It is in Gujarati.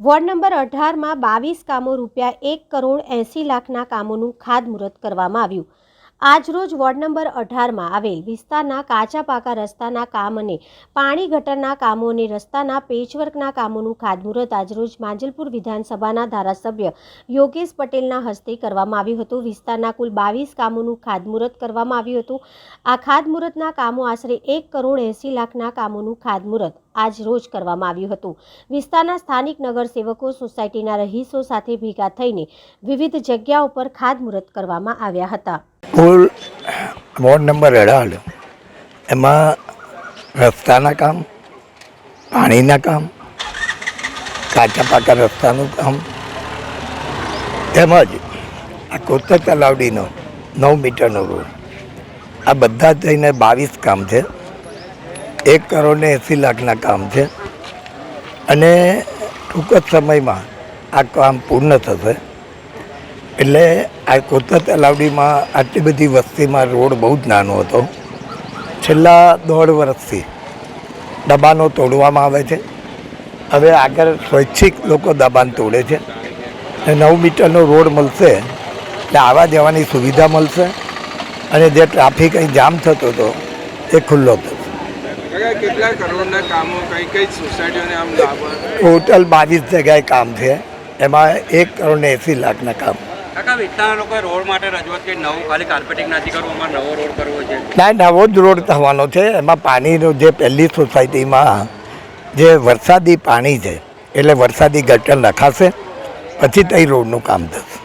વોર્ડ નંબર અઢારમાં બાવીસ કામો રૂપિયા એક કરોડ એંસી લાખના કામોનું ખાતમુહૂર્ત કરવામાં આવ્યું. આજરોજ વોર્ડ નંબર અઢારમાં આવેલ વિસ્તારના કાચા પાકા રસ્તાના કામ અને પાણી ગટરના કામો અને રસ્તાના પેચવર્કના કામોનું ખાતમુહૂર્ત આજરોજ માંજલપુર વિધાનસભાના ધારાસભ્ય યોગેશ પટેલના હસ્તે કરવામાં આવ્યું હતું. વિસ્તારના કુલ બાવીસ કામોનું ખાતમુહૂર્ત કરવામાં આવ્યું હતું. આ ખાતમુહૂર્તના કામો આશરે એક કરોડ એંસી લાખના કામોનું ખાતમુહૂર્ત આજ રોજ કરવામાં આવ્યું હતું. વિસ્તારના સ્થાનિક નગરસેવકો સોસાયટીના રહીશો સાથે ભેગા થઈને વિવિધ જગ્યાઓ પર ખાતમુહૂર્ત કરવામાં આવ્યા હતા. કુલ વોર્ડ નંબર અઢાર. એમાં રસ્તાના કામ, પાણીના કામ, કાચા પાકા રસ્તાનું કામ, તેમજ આ કોતર તલાવડીનો નવ મીટરનો રોડ. આ બધા થઈને બાવીસ કામ છે. એક કરોડ ને એંસી લાખના કામ છે. અને ટૂંક જ સમયમાં આ કામ પૂર્ણ થશે. એટલે આ કોતર તલાવડીમાં આટલી બધી વસ્તીમાં રોડ બહુ જ નાનો હતો. છેલ્લા દોઢ વર્ષથી દબાણો તોડવામાં આવે છે. હવે આગળ સ્વૈચ્છિક લોકો દબાણ તોડે છે. અને નવ મીટરનો રોડ મળશે, એટલે આવવા જવાની સુવિધા મળશે. અને જે ટ્રાફિક અહીં જામ થતો હતો, એ ખુલ્લો કાકા કેટલા કરોડના કામો કઈ કઈ સોસાયટીઓને આમ લાભ ટોટલ બાવીસ જગ્યાએ કામ છે. એમાં એક કરોડ ને એંસી લાખના કામ. કાકા વિસ્તારના લોકોએ રોડ માટે રજૂઆત કરી નવું ખાલી કાર્પેટિંગ નથી કરવું અમારે નવો રોડ કરવો છે? ના નવો જ રોડ થવાનો છે. એમાં પાણીનો જે પહેલી સોસાયટીમાં જે વરસાદી પાણી છે એટલે વરસાદી ગટર નખાશે પછી તઈ રોડનું કામ થશે.